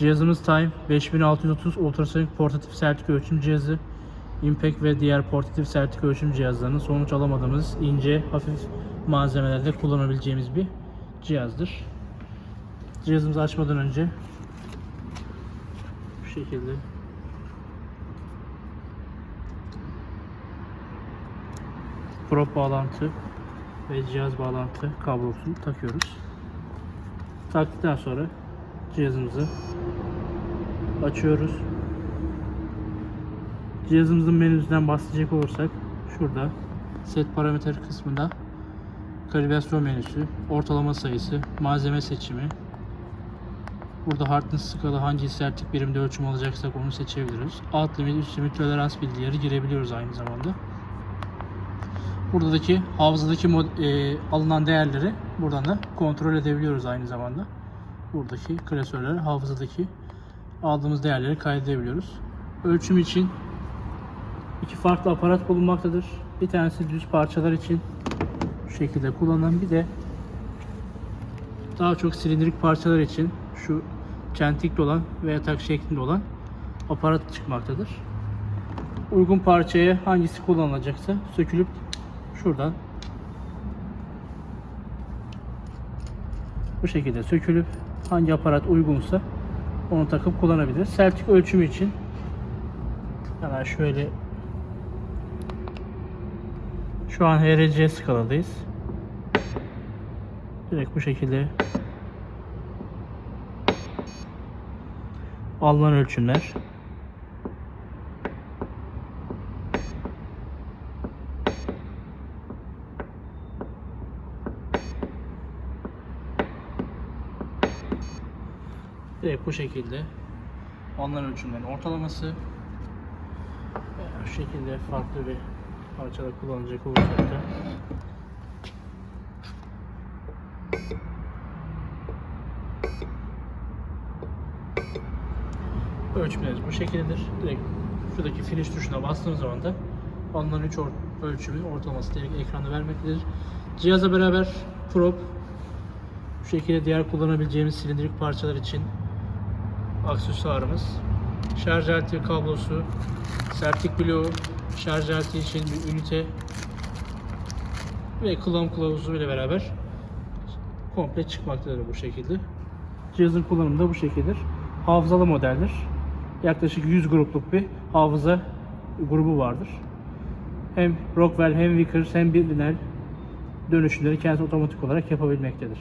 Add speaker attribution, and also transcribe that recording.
Speaker 1: Cihazımız Time 5630 ultrasonik portatif sertlik ölçüm cihazı. Impact ve diğer portatif sertlik ölçüm cihazlarının sonuç alamadığımız ince, hafif malzemelerde kullanabileceğimiz bir cihazdır. Cihazımızı açmadan önce bu şekilde prop bağlantı ve cihaz bağlantı kablosunu takıyoruz. Taktıktan sonra cihazımızı açıyoruz. Cihazımızın menüsünden bahsedecek olursak şurada set parametre kısmında kalibrasyon menüsü, ortalama sayısı, malzeme seçimi. Burada hardness skala hangi sertlik birimde ölçüm alacaksak onu seçebiliriz. Alt limit, üst limit, tolerans bilgileri girebiliyoruz aynı zamanda. Buradaki hafızadaki mod, e, alınan değerleri buradan da kontrol edebiliyoruz aynı zamanda. Buradaki klasörler hafızadaki aldığımız değerleri kaydedebiliyoruz. Ölçüm için iki farklı aparat bulunmaktadır. Bir tanesi düz parçalar için şu şekilde kullanılan bir de daha çok silindirik parçalar için şu çentikli olan ve yatak şeklinde olan aparat çıkmaktadır. Uygun parçaya hangisi kullanılacaksa sökülüp şuradan bu şekilde sökülüp hangi aparat uygunsa onu takıp kullanabiliriz. Sertlik ölçümü için hemen şöyle şu an HRC skaladayız. Direkt bu şekilde alınan ölçümler Direkt bu şekilde alınan ölçümlerin ortalaması veya şu şekilde farklı bir parçada kullanacak olursak da ölçümlerimiz bu şekildedir. Direkt şuradaki finish tuşuna bastığımız zaman da alınan 3 ölçümün ortalaması direkt ekranda vermektedir. Cihazla beraber prop bu şekilde diğer kullanabileceğimiz silindirik parçalar için aksesuarımız. Şarj aleti kablosu, sertlik bloğu, şarj aleti için bir ünite ve kullanım kılavuzu ile beraber komple çıkmaktadır bu şekilde. Cihazın kullanımı da bu şekildedir. Hafızalı modeldir. Yaklaşık 100 grupluk bir hafıza grubu vardır. Hem Rockwell hem Vickers hem Billinel dönüşümleri kendisi otomatik olarak yapabilmektedir.